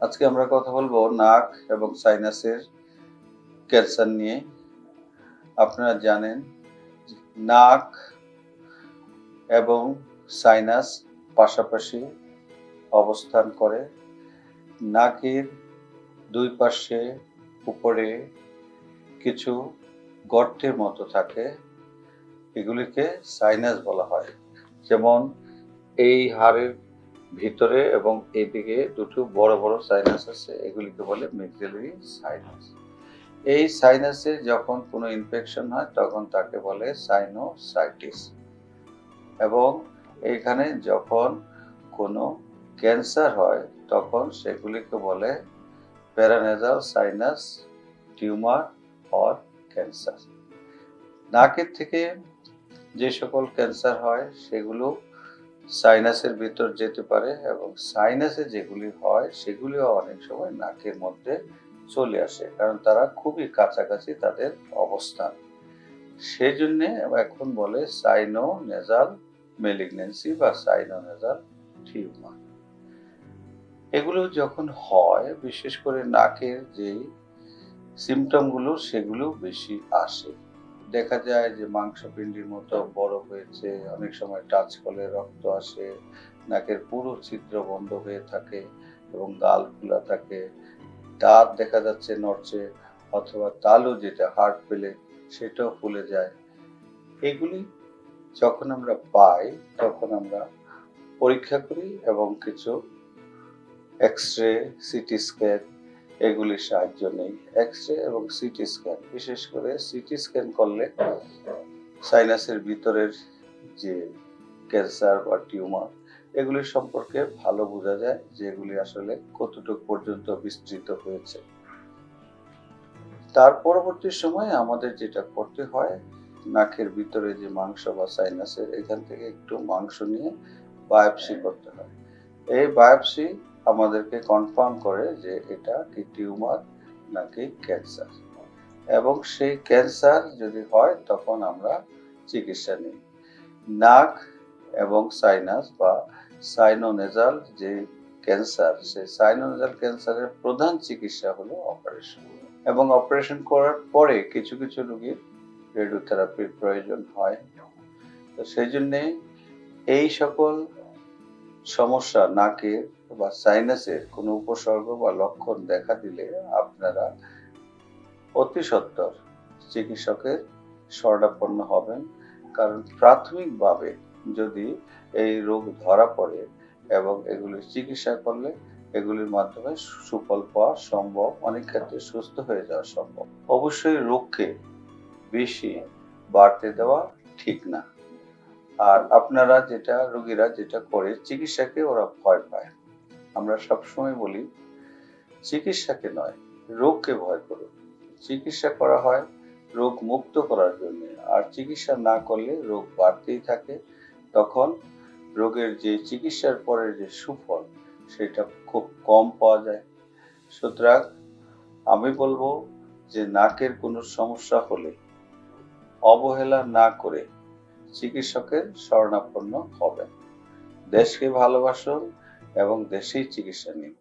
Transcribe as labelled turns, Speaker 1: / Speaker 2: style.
Speaker 1: আজকে আমরা কথা বলব নাক এবং সাইনাসের ক্যান্সার নিয়ে। আপনারা জানেন নাক এবং সাইনাস পাশাপাশি অবস্থান করে। নাকের দুই পাশে উপরে কিছু গর্তের মতো থাকে। এগুলিকে সাইনাস বলা হয়। যেমন এই হাড়ের ভিতরে এবং এদিকে দুটো বড় বড় সাইনাস আছে, এগুলিকে বলে মেক্সিলারি সাইনাস এই সাইনাসে যখন কোনো ইনফেকশন হয়, তখন তাকে বলে সাইনোসাইটিস এবং এখানে যখন কোনো ক্যান্সার হয়, তখন সেগুলিকে বলে paranasal sinus tumour or cancer নাকের থেকে যে সকল ক্যান্সার হয়, সেগুলো সাইনাসের ভিতর যেতে পারে এবং সাইনাসে যেগুলি হয়, সেগুলিও অনেক সময় নাকের মধ্যে চলে আসে, কারণ তারা খুবই কাছাকাছি তাদের অবস্থান। সেই জন্যে এখন বলে সাইনো নেজাল মেলিগনেন্সি বা সাইনো নেজাল টিউমার। এগুলো যখন হয়, বিশেষ করে নাকের যেই সিমটমগুলো সেগুলো বেশি আসে। দেখা যায় যে মাংসপিণ্ডির মতো বড় হয়েছে, অনেক সময় টাচ করলে রক্ত আসে, নাকের পুরো ছিদ্র বন্ধ হয়ে থাকে এবং গাল খোলা থাকে। দাঁত দেখা যাচ্ছে নড়ছে অথবা তালু যেটা হার্ট পেলে সেটাও ফুলে যায়। এগুলি যখন আমরা পাই, তখন আমরা পরীক্ষা করি এবং কিছু এক্স রে সিটি স্ক্যান এগুলির সাহায্য নেই। এক্স রে এবং সিটি স্ক্যান বিশেষ করে সিটি স্ক্যান করলে সাইনাসের ভিতরের যে ক্যান্সার বা টিউমার এগুলির সম্পর্কে ভালো বোঝা যায় যে এগুলি আসলে কতটুকু পর্যন্ত বিস্তৃত হয়েছে। তার পরবর্তী সময়ে আমাদের যেটা করতে হয়, নাকের ভিতরে যে মাংস বা সাইনাসের এখান থেকে একটু মাংস নিয়ে বায়োপসি করতে হয়। এই বায়োপসি আমাদেরকে কনফার্ম করে যে এটা কি টিউমার নাকি ক্যান্সার এবং সেই ক্যান্সার যদি হয়, তখন আমরা চিকিৎসা নিই। নাক এবং সাইনাস বা সাইনোনেজাল যে ক্যান্সার সেই সাইনোনেজাল ক্যান্সারের প্রধান চিকিৎসা হলো অপারেশন এবং অপারেশন করার পরে কিছু কিছু রোগীর রেডিওথেরাপির প্রয়োজন হয়। তো সেই জন্যে এই সকল সমস্যা নাকের বা সাইনাসের কোনো উপসর্গ বা লক্ষণ দেখা দিলে আপনারা অতি সত্বর চিকিৎসকের শরণাপন্ন হবেন। কারণ প্রাথমিকভাবে যদি এই রোগ ধরা পড়ে এবং এগুলির চিকিৎসা করলে এগুলির মাধ্যমে সুফল পাওয়া সম্ভব, অনেক ক্ষেত্রে সুস্থ হয়ে যাওয়া সম্ভব। অবশ্যই রোগকে বেশি বাড়তে দেওয়া ঠিক না। আর আপনারা যেটা, রোগীরা যেটা করে, চিকিৎসাকে ওরা ভয় পায়। আমরা সবসময় বলি, চিকিৎসাকে নয়, রোগকে ভয় করুন চিকিৎসা করা হয় রোগ মুক্ত করার জন্য। আর চিকিৎসা না করলে রোগ বাড়তেই থাকে। তখন রোগের যে চিকিৎসার পরের যে সুফল, সেটা খুব কম পাওয়া যায়। সুতরাং আমি বলব যে নাকের কোনো সমস্যা হলে অবহেলা না করে চিকিৎসকের শরণাপন্ন হবেন। দেশকে ভালোবাসুন এবং দেশেই চিকিৎসা নিন